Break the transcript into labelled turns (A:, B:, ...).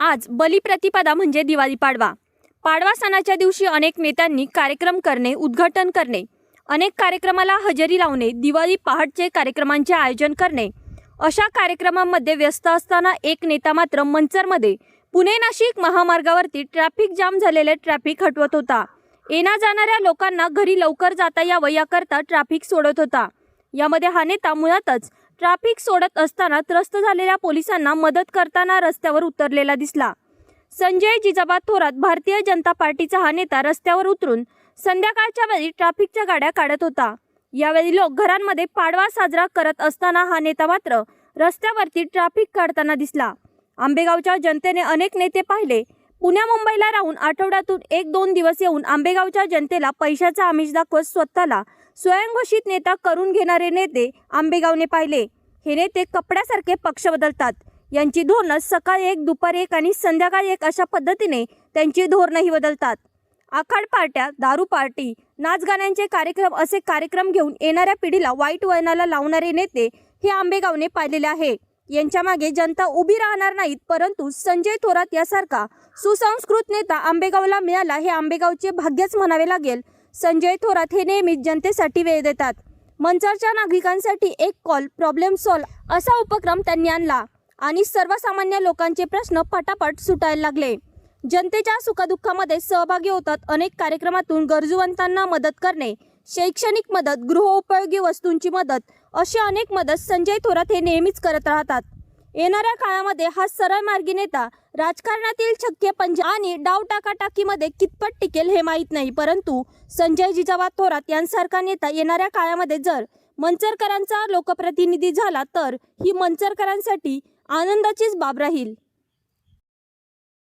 A: आज बलिप्रतिपदा म्हणजे दिवाळी पाडवा. पाडवा सणाच्या दिवशी अनेक नेत्यांनी कार्यक्रम करणे उद्घाटन करणे. अनेक कार्यक्रमाला हजेरी लावणे दिवाळी पहाटचे कार्यक्रमांचे आयोजन करणे. अशा कार्यक्रमांमध्ये व्यस्त असताना एक नेता मात्र मंचरमध्ये. पुणे नाशिक महामार्गावरती ट्रॅफिक जाम झालेले ट्रॅफिक हटवत होता. येण्या जाणाऱ्या लोकांना घरी लवकर जाता यावं याकरता ट्रॅफिक सोडत होता. यामध्ये हा नेता मुळातच ट्रॅफिक सोडत असताना त्रस्त झालेल्या पोलिसांना मदत करताना रस्त्यावर उतरलेला दिसला. संजय जिजाबा थोरात भारतीय जनता पार्टीचा हा नेता रस्त्यावर उतरून संध्याकाळच्या वेळी ट्रॅफिकच्या गाड्या काढत होता. यावेळी लोक घरांमध्ये पाडवा साजरा करत असताना हा नेता मात्र रस्त्यावरती ट्रॅफिक काढताना दिसला. आंबेगावच्या जनतेने अनेक नेते पाहिले. पुण्या मुंबईला राहून आठवड्यातून एक दोन दिवस येऊन आंबेगावच्या जनतेला पैशाचा आमिष दाखवत स्वतःला स्वयंघोषित नेता करून घेणारे नेते आंबेगावने पाहिले. हे नेते कपड्यासारखे पक्ष बदलतात. यांची धोरणं सकाळी एक दुपारी एक आणि संध्याकाळी एक अशा पद्धतीने त्यांची धोरणंही बदलतात. आखाड पार्ट्या दारू पार्टी नाचगाण्यांचे कार्यक्रम असे कार्यक्रम घेऊन येणाऱ्या पिढीला वाईट वळणाला लावणारे नेते हे आंबेगावने पाहिलेले आहे. यांच्या मागे जनता उभी राहणार नाहीत परंतु संजय थोरात यासारखा सुसंस्कृत नेता आंबेगावला मिळाला हे आंबेगावचे भाग्यच म्हणावे लागेल. संजय थोरात हे नेहमीच जनतेसाठी वेळ देतात. मंचरच्या नागरिकांसाठी एक कॉल प्रॉब्लेम सॉल्व असा उपक्रम त्यांनी आणला आणि सर्वसामान्य लोकांचे प्रश्न पटापट सुटायला लागले. जनतेच्या सुखदुःखामध्ये सहभागी होतात अनेक कार्यक्रमातून गरजूवंतांना मदत करणे शैक्षणिक मदत गृहोपयोगी वस्तूंची मदत अशी अनेक मदत संजय थोरात हे नेहमीच करत राहतात. येणाऱ्या काळामध्ये हा सरळ मार्गी नेता राजकारणातील छक्के पंजा आणि डाव टाकाटाकीमध्ये कितपत टिकेल हे माहीत नाही. परंतु संजय जिजाबा थोरात यांसारखा नेता येणाऱ्या काळामध्ये जर मंचरकरांचा लोकप्रतिनिधी झाला तर ही मंचरकरांसाठी आनंदाचीच बाब राहील.